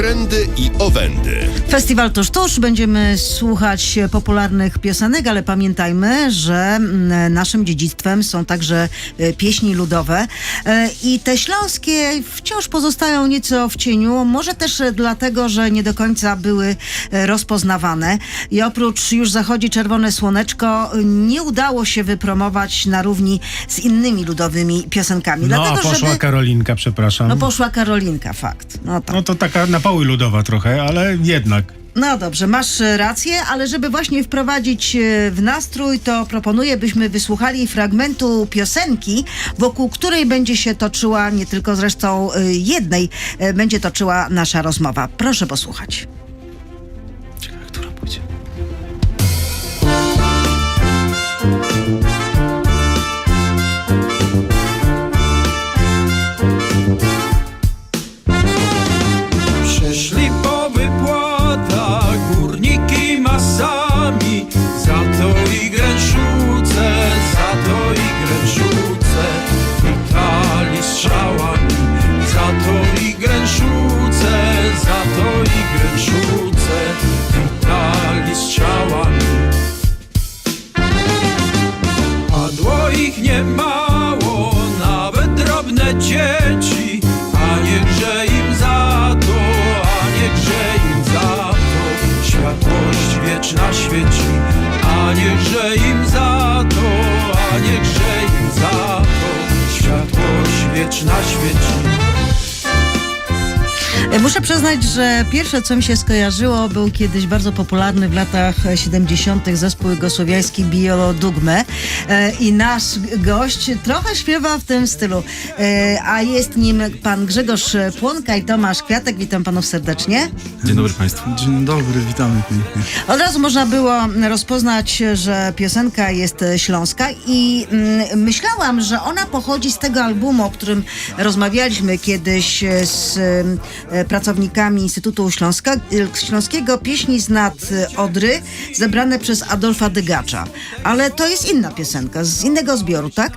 trendy i owędy. Festiwal Tuż Tuż. Będziemy słuchać popularnych piosenek, ale pamiętajmy, że mm, naszym dziedzictwem są także e, pieśni ludowe. E, I te śląskie wciąż pozostają nieco w cieniu. Może też e, dlatego, że nie do końca były rozpoznawane. I oprócz Już zachodzi czerwone słoneczko, nie udało się wypromować na równi z innymi ludowymi piosenkami. No, dlatego, poszła żeby... Karolinka, przepraszam. No poszła Karolinka, fakt. No tak. No to taka na poły ludowa trochę, ale jednak. No dobrze, masz e, rację, ale żeby właśnie wprowadzić e, w nastrój, to proponuję, byśmy wysłuchali fragmentu piosenki, wokół której będzie się toczyła, nie tylko zresztą e, jednej, będzie toczyła nasza rozmowa. Proszę posłuchać. Dzieci, a niechże im za to, a niechże im za to światłość wieczna świeci, a niechże im za to, a niechże im za to światłość wieczna świeci. E, Muszę przyznać, że pierwsze, co mi się skojarzyło, był kiedyś bardzo popularny w latach 70. zespół jugosłowiański Biolodugme e, i nasz gość trochę śpiewa w tym stylu, e, a jest nim pan Grzegorz Płonka i Tomasz Kwiatek. Witam panów serdecznie. Dzień dobry Państwu. Dzień dobry, witamy pięknie. Od razu można było rozpoznać, że piosenka jest śląska i mm, myślałam, że ona pochodzi z tego albumu, o którym rozmawialiśmy kiedyś z pracownikami Instytutu Śląska, e, Śląskiego Pieśni z nad e, Odry, zebrane przez Adolfa Dygacza. Ale to jest inna piosenka, z innego zbioru, tak?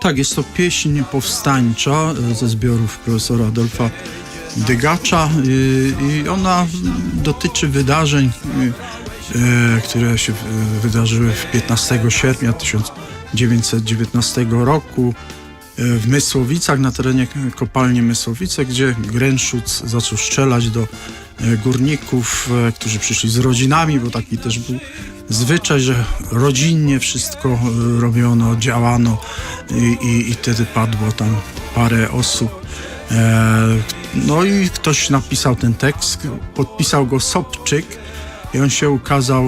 Tak, jest to pieśń powstańcza e, ze zbiorów profesora Adolfa Dygacza i ona dotyczy wydarzeń, które się wydarzyły w 15 sierpnia 1919 roku w Mysłowicach, na terenie kopalni Mysłowice, gdzie Gręszuc zaczął strzelać do e, górników, e, którzy przyszli z rodzinami, bo taki też był zwyczaj, że rodzinnie wszystko e, robiono, działano i, i, i wtedy padło tam parę osób. No i ktoś napisał ten tekst, podpisał go Sobczyk i on się ukazał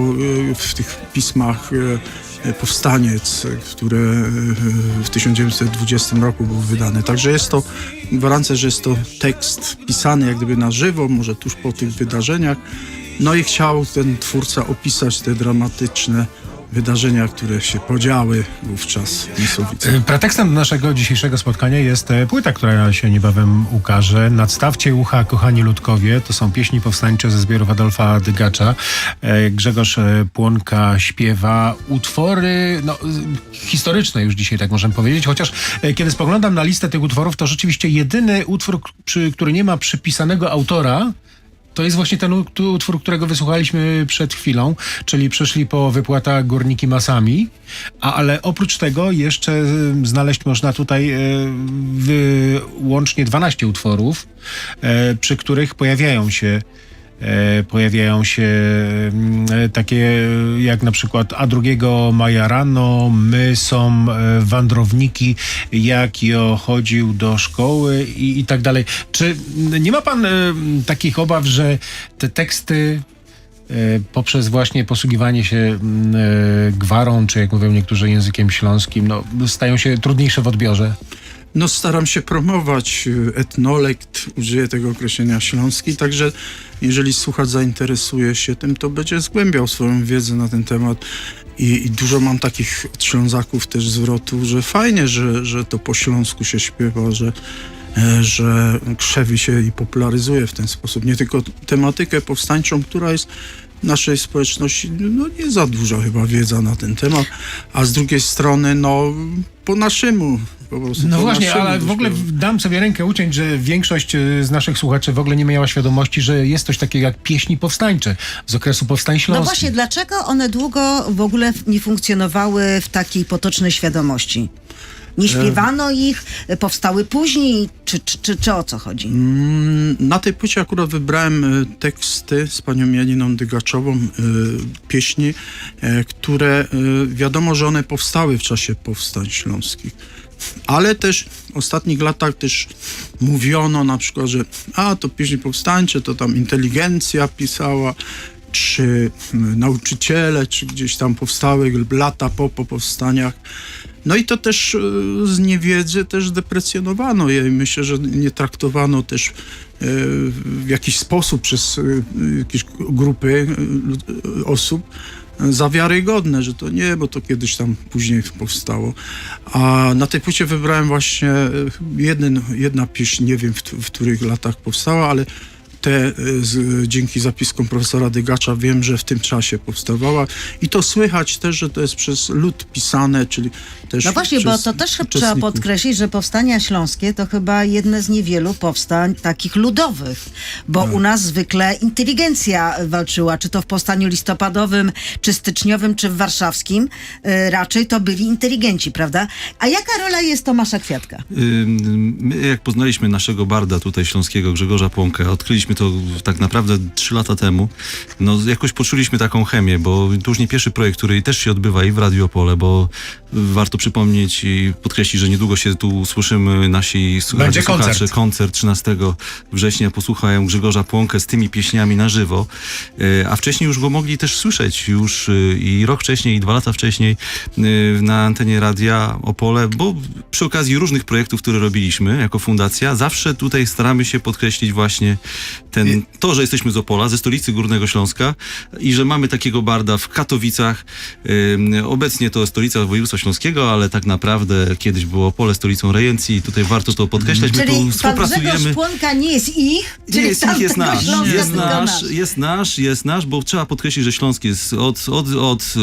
w tych pismach Powstaniec, które w 1920 roku był wydany. Także jest to, gwarancja, że jest to tekst pisany jak gdyby na żywo, może tuż po tych wydarzeniach. No i chciał ten twórca opisać te dramatyczne wydarzenia, które się podziały wówczas w Mysłowice. Y, Pretekstem naszego dzisiejszego spotkania jest e, płyta, która się niebawem ukaże. Nadstawcie ucha, kochani ludkowie. To są pieśni powstańcze ze zbiorów Adolfa Dygacza. E, Grzegorz e, Płonka śpiewa utwory no, historyczne już dzisiaj, tak możemy powiedzieć. Chociaż e, kiedy spoglądam na listę tych utworów, to rzeczywiście jedyny utwór, który nie ma przypisanego autora, to jest właśnie ten ut- utwór, którego wysłuchaliśmy przed chwilą, czyli przyszli po wypłatach górniki masami, a, ale oprócz tego jeszcze y, znaleźć można tutaj y, wy, łącznie 12 utworów, przy których pojawiają się pojawiają się mm, e, takie jak na przykład A drugiego maja rano, my są e, wandrowniki, jak jo chodził do szkoły i, i tak dalej. Czy nie ma pan e, takich obaw, że te teksty e, poprzez właśnie posługiwanie się e, gwarą, czy jak mówią niektórzy językiem śląskim, no, stają się trudniejsze w odbiorze? No staram się promować y, etnolekt, użyję tego określenia śląski, także jeżeli słuchacz zainteresuje się tym, to będzie zgłębiał swoją wiedzę na ten temat. I, I dużo mam takich od Ślązaków też zwrotów, że fajnie, że, że to po śląsku się śpiewa, że, e, że krzewi się i popularyzuje w ten sposób. Nie tylko tematykę powstańczą, która jest w naszej społeczności, no nie za duża chyba wiedza na ten temat, a z drugiej strony, no po naszemu. Po prostu No po właśnie, naszemu ale w ogóle dam sobie rękę uciąć, że większość y, z naszych słuchaczy w ogóle nie miała świadomości, że jest coś takiego jak pieśni powstańcze z okresu powstań No śląskich. właśnie, dlaczego one długo w ogóle nie funkcjonowały w takiej potocznej świadomości? Nie śpiewano ich, powstały później, czy, czy, czy, czy o co chodzi? Mm, Na tej płycie akurat wybrałem e, teksty z panią Janiną Dygaczową, e, pieśni, e, które e, wiadomo, że one powstały w czasie powstań śląskich. Ale też w ostatnich latach też mówiono na przykład, że a to pieśni powstańcze, to tam inteligencja pisała, czy mm, nauczyciele, czy gdzieś tam powstały lata po, po powstaniach. No i to też e, z niewiedzy też deprecjonowano je i myślę, że nie traktowano też e, w jakiś sposób przez e, jakieś grupy osób za wiarygodne, że to nie, bo to kiedyś tam później powstało. A na tej płycie wybrałem właśnie jeden, jedna pieśń, nie wiem w, w których latach powstała, ale te e, z, dzięki zapiskom profesora Dygacza wiem, że w tym czasie powstawała i to słychać też, że to jest przez lud pisane, czyli też No właśnie, bo to też trzeba podkreślić, że powstania śląskie to chyba jedne z niewielu powstań takich ludowych, bo Tak. u nas zwykle inteligencja walczyła, czy to w powstaniu listopadowym, czy styczniowym, czy w warszawskim, y, raczej to byli inteligenci, prawda? A jaka rola jest Tomasza Kwiatka? My, jak poznaliśmy naszego barda tutaj śląskiego, Grzegorza Płonkę, odkryliśmy to tak naprawdę trzy lata temu, no jakoś poczuliśmy taką chemię, bo to już nie pierwszy projekt, który też się odbywa i w Radio Opole, bo warto przypomnieć i podkreślić, że niedługo się tu słyszymy nasi Będzie koncert. koncert 13 września. Posłuchają Grzegorza Płonkę z tymi pieśniami na żywo, E, a wcześniej już go mogli też słyszeć już e, i rok wcześniej, i dwa lata wcześniej e, na antenie Radia Opole, bo przy okazji różnych projektów, które robiliśmy jako fundacja, zawsze tutaj staramy się podkreślić właśnie ten, to, że jesteśmy z Opola, ze stolicy Górnego Śląska i że mamy takiego barda w Katowicach. Obecnie to stolica województwa śląskiego, ale tak naprawdę kiedyś było Opole stolicą rejencji i tutaj warto to podkreślać. My Czyli tu pan współpracujemy. Grzegorz Płonka nie jest ich, Nie czyli jest ich, jest nasz. Śląska, Jest tylko nasz, jest nasz, jest nasz, bo trzeba podkreślić, że Śląsk jest od, od, od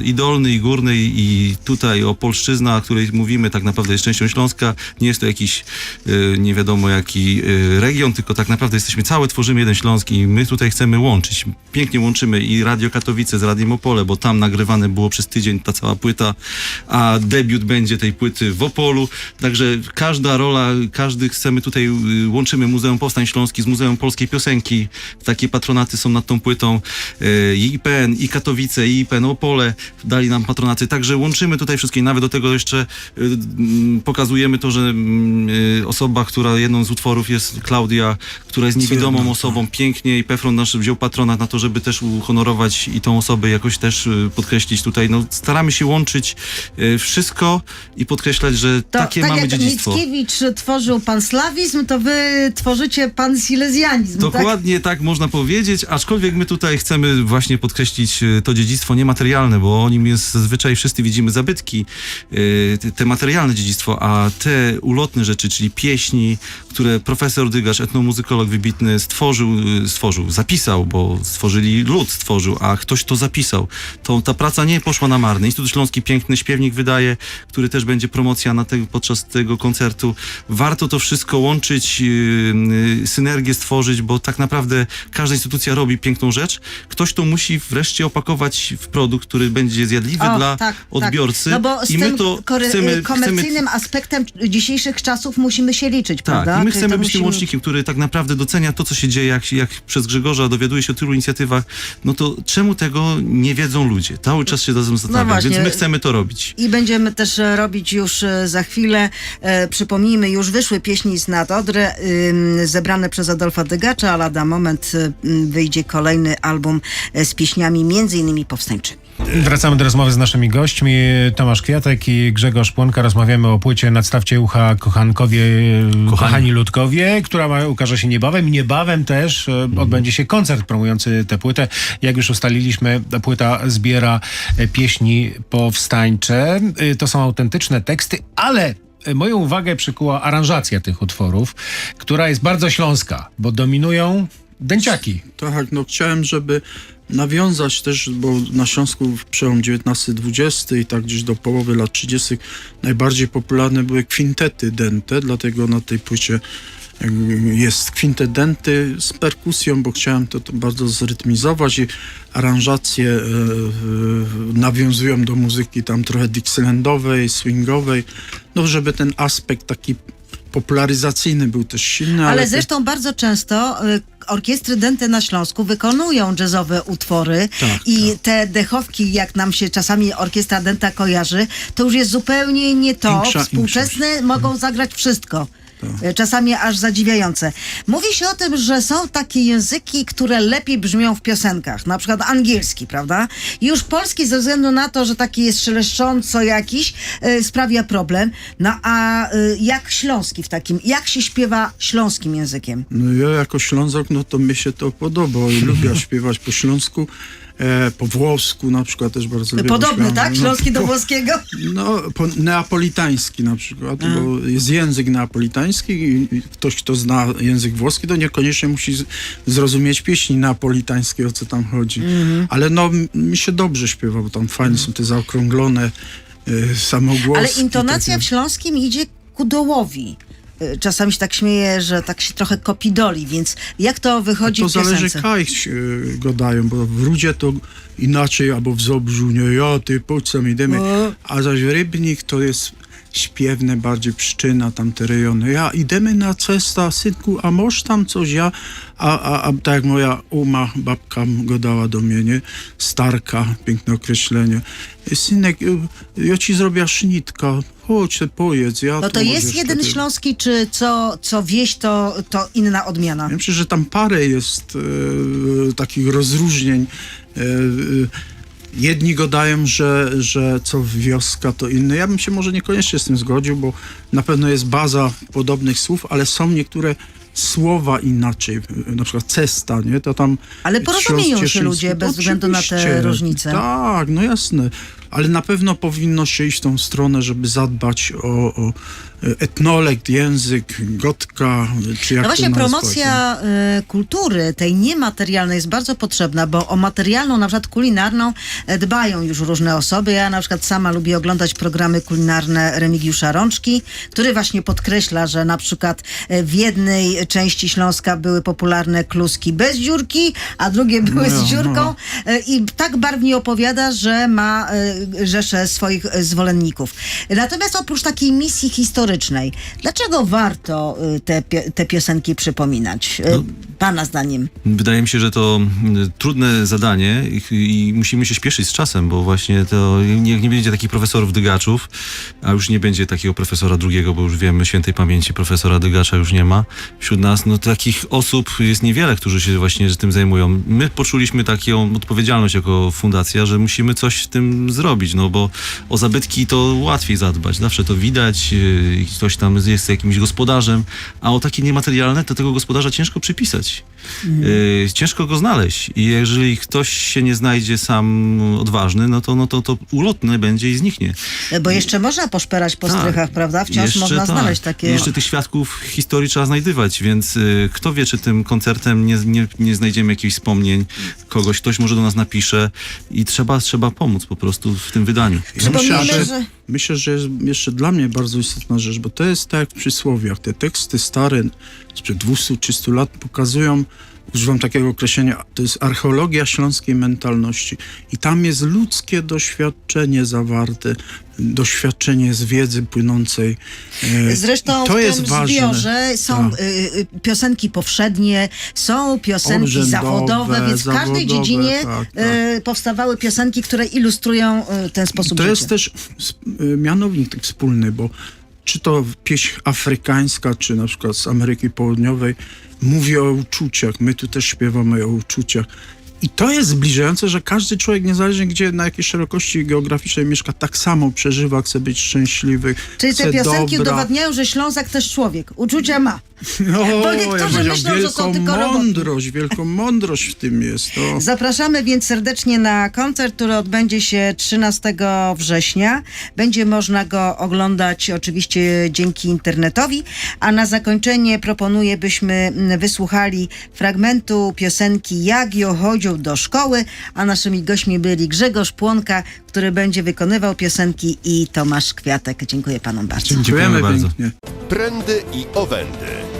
y, i dolny, i górny, i tutaj Opolszczyzna, o której mówimy, tak naprawdę jest częścią Śląska. Nie jest to jakiś y, nie wiadomo jaki y, region, tylko tak naprawdę jesteśmy całe, tworzymy jeden Śląsk i my tutaj chcemy łączyć. Pięknie łączymy i Radio Katowice z Radiem Opole, bo tam nagrywane było przez tydzień ta cała płyta, a debiut będzie tej płyty w Opolu. Także każda rola, każdy chcemy tutaj, y, łączymy Muzeum Powstań Śląskich z Muzeum Polskiej Piosenki. Takie patronaty są nad tą płytą. Y, I IPN, i Katowice, i IPN Opole dali nam patronaty. Także łączymy tutaj wszystkie. Nawet do tego jeszcze y, mm, pokazujemy to, że mm, osoba, która jedną z utworów jest Klaudia, która jest niewidomą Osobą, pięknie i Pefron nasz wziął patronat na to, żeby też uhonorować i tą osobę jakoś też y, podkreślić tutaj. No, staramy się łączyć y, wszystko i podkreślać, że To, takie tak mamy jak dziedzictwo. Mickiewicz tworzył panslawizm, to wy tworzycie pansilezjanizm, tak? Dokładnie tak? można powiedzieć, aczkolwiek my tutaj chcemy właśnie podkreślić y, to dziedzictwo niematerialne, bo o nim jest zazwyczaj wszyscy widzimy zabytki, te- te materialne dziedzictwo, a te ulotne rzeczy, czyli pieśni, które profesor Dygacz, etnomuzykolog wybitny stworzył, y, stworzył, zapisał, bo stworzyli lud stworzył, a ktoś to zapisał. To ta praca nie poszła na marne. Instytut Śląski piękny śpiewnik wydaje, który też będzie promocja na te, podczas tego koncertu. Warto to wszystko łączyć, yy, yy, synergię stworzyć, bo tak naprawdę każda instytucja robi piękną rzecz. Ktoś to musi wreszcie opakować w produkt, który będzie zjadliwy O, dla tak, odbiorcy. Tak. No bo z I my to chcemy, komercyjnym aspektem dzisiejszych czasów musimy się liczyć, tak, prawda? i my chcemy być tym łącznikiem, który tak naprawdę docenia to, co się dzieje, jak, jak przez Grzegorza dowiaduje się o tylu inicjatywach, no to czemu tego nie wiedzą ludzie? Cały czas się razem zastanawiam, No więc my chcemy to robić. I będziemy też e, robić już e, za chwilę, e, przypomnijmy, już wyszły pieśni z nad Odry, ym, zebrane przez Adolfa Dygacza, a lada moment e, wyjdzie kolejny album z pieśniami między innymi powstańczymi. Wracamy do rozmowy z naszymi gośćmi. Tomasz Kwiatek i Grzegorz Płonka. Rozmawiamy o płycie Nadstawcie ucha kochankowie, kochani, ludkowie, która ma, ukaże się niebawem. I niebawem też e, odbędzie się koncert promujący tę płytę. Jak już ustaliliśmy, ta płyta zbiera e, pieśni powstańcze. E, To są autentyczne teksty, ale moją uwagę przykuła aranżacja tych utworów, która jest bardzo śląska, bo dominują Dęciaki. Tak, no chciałem, żeby nawiązać też, bo na Śląsku w przełom XIX-XX i tak gdzieś do połowy lat 30. najbardziej popularne były kwintety dente, dlatego na tej płycie jest kwintet denty z perkusją, bo chciałem to, to bardzo zrytmizować i aranżacje y, nawiązują do muzyki tam trochę dixielandowej, swingowej, no żeby ten aspekt taki popularyzacyjny był też silny. Ale te- zresztą bardzo często y, orkiestry dęte na Śląsku wykonują jazzowe utwory Tak, i te dechówki, jak nam się czasami orkiestra dęta kojarzy, to już jest zupełnie nie to. Inksza- Współczesne mogą zagrać wszystko. Y, Czasami aż zadziwiające. Mówi się o tym, że są takie języki, które lepiej brzmią w piosenkach. Na przykład angielski, prawda? Już polski ze względu na to, że taki jest szeleszcząco jakiś, y, sprawia problem. No a y, jak śląski w takim? Jak się śpiewa śląskim językiem? No ja jako Ślązok, no to mi się to podoba i lubię śpiewać po śląsku, e, po włosku na przykład też bardzo lubię. Podobny, tak? no, Śląski do włoskiego? No, po neapolitański na przykład, bo jest język neapolitański i ktoś, kto zna język włoski, to niekoniecznie musi zrozumieć pieśni neapolitańskie, o co tam chodzi. Mhm. Ale no, mi się dobrze śpiewa, bo tam fajnie są te zaokrąglone e, samogłoski. Ale intonacja takie. w śląskim idzie ku dołowi. Y, Czasami się tak śmieje, że tak się trochę kopidoli, więc jak to wychodzi To w zależy, piosence? kaj się go dają, bo w Rudzie to inaczej, albo w Zobrzu, nie, ja, ty, po co O. a zaś Rybnik to jest śpiewne, bardziej pszczyna, tam te rejony. Ja, idziemy na cesta, synku, a moż tam coś, ja, a, a, a tak jak moja uma, babka go dała do mnie, nie, starka, piękne określenie. Synek, y, ja ci zrobię sznitka, chodź, pojedz, ja No to jest jeden wtedy- śląski, czy co, co wieś, to, to inna odmiana? ja myślę, że tam parę jest e, takich rozróżnień. E, e, jedni gadają, że, że co wioska, to inne. Ja bym się może niekoniecznie z tym zgodził, bo na pewno jest baza podobnych słów, ale są niektóre słowa inaczej, na przykład cesta, nie? To tam Ale porozumieją się ludzie bez względu na te różnice. Tak, no jasne. Ale na pewno powinno się iść w tą stronę, żeby zadbać o, o etnolekt, język, gotka, czy jak No to właśnie nazwać, promocja y, kultury, tej niematerialnej jest bardzo potrzebna, bo o materialną, na przykład kulinarną e, dbają już różne osoby. Ja na przykład sama lubię oglądać programy kulinarne Remigiusza Rączki, który właśnie podkreśla, że na przykład e, w jednej części Śląska były popularne kluski bez dziurki, a drugie były No, z dziurką no. I tak barwnie opowiada, że ma rzeszę swoich zwolenników. Natomiast oprócz takiej misji historycznej, dlaczego warto e, te, te piosenki przypominać? E, No. Pana zdaniem. Wydaje mi się, że to mm, trudne zadanie i, i musimy się śpieszyć z czasem, bo właśnie to nie, nie będzie takich profesorów dygaczów, a już nie będzie takiego profesora drugiego, bo już wiemy, świętej pamięci profesora dygacza już nie ma wśród nas. No takich osób jest niewiele, którzy się właśnie tym zajmują. My poczuliśmy taką odpowiedzialność jako fundacja, że musimy coś z tym zrobić, no bo o zabytki to łatwiej zadbać. Zawsze to widać, ktoś tam jest jakimś gospodarzem, a o takie niematerialne to tego gospodarza ciężko przypisać. Yy, ciężko go znaleźć i jeżeli ktoś się nie znajdzie sam odważny, no to, no to, to ulotny będzie i zniknie. E, Bo jeszcze można poszperać po Tak. strychach, prawda? Wciąż Jeszcze można tak. znaleźć takie... Jeszcze tych świadków historii trzeba znajdywać, więc y, kto wie, czy tym koncertem nie, nie, nie znajdziemy jakichś wspomnień, kogoś, ktoś może do nas napisze i trzeba, trzeba pomóc po prostu w tym wydaniu. Ja myślę, że, że- myślę, że jest jeszcze dla mnie bardzo istotna rzecz, bo to jest tak jak w przysłowiach. Te teksty stare, sprzed 200-300 lat pokazują, używam takiego określenia, to jest archeologia śląskiej mentalności. I tam jest ludzkie doświadczenie zawarte, doświadczenie z wiedzy płynącej. E, Zresztą i to w jest tym ważne. zbiorze są Tak. y, y, piosenki powszednie, są piosenki zawodowe, więc w każdej zawodowe, dziedzinie tak, tak. y, powstawały piosenki, które ilustrują ten sposób To życia. jest też mianownik tak wspólny, bo czy to pieśń afrykańska, czy na przykład z Ameryki Południowej mówi o uczuciach. My tu też śpiewamy o uczuciach. I to jest zbliżające, że każdy człowiek, niezależnie gdzie, na jakiej szerokości geograficznej mieszka, tak samo przeżywa, chce być szczęśliwy, Czyli te piosenki dobra. udowadniają, że Ślązak też człowiek. Uczucia ma. No, Bo niektórzy ja myślą, że są tylko roboty. mądrość, wielką mądrość w tym jest. To... Zapraszamy więc serdecznie na koncert, który odbędzie się 13 września. Będzie można go oglądać oczywiście dzięki internetowi, a na zakończenie proponuję, byśmy wysłuchali fragmentu piosenki Jak jo chodzią do szkoły, a naszymi gośćmi byli Grzegorz Płonka, który będzie wykonywał piosenki i Tomasz Kwiatek. Dziękuję panom bardzo. Dziękujemy bardzo. pięknie. Prędy i owędy.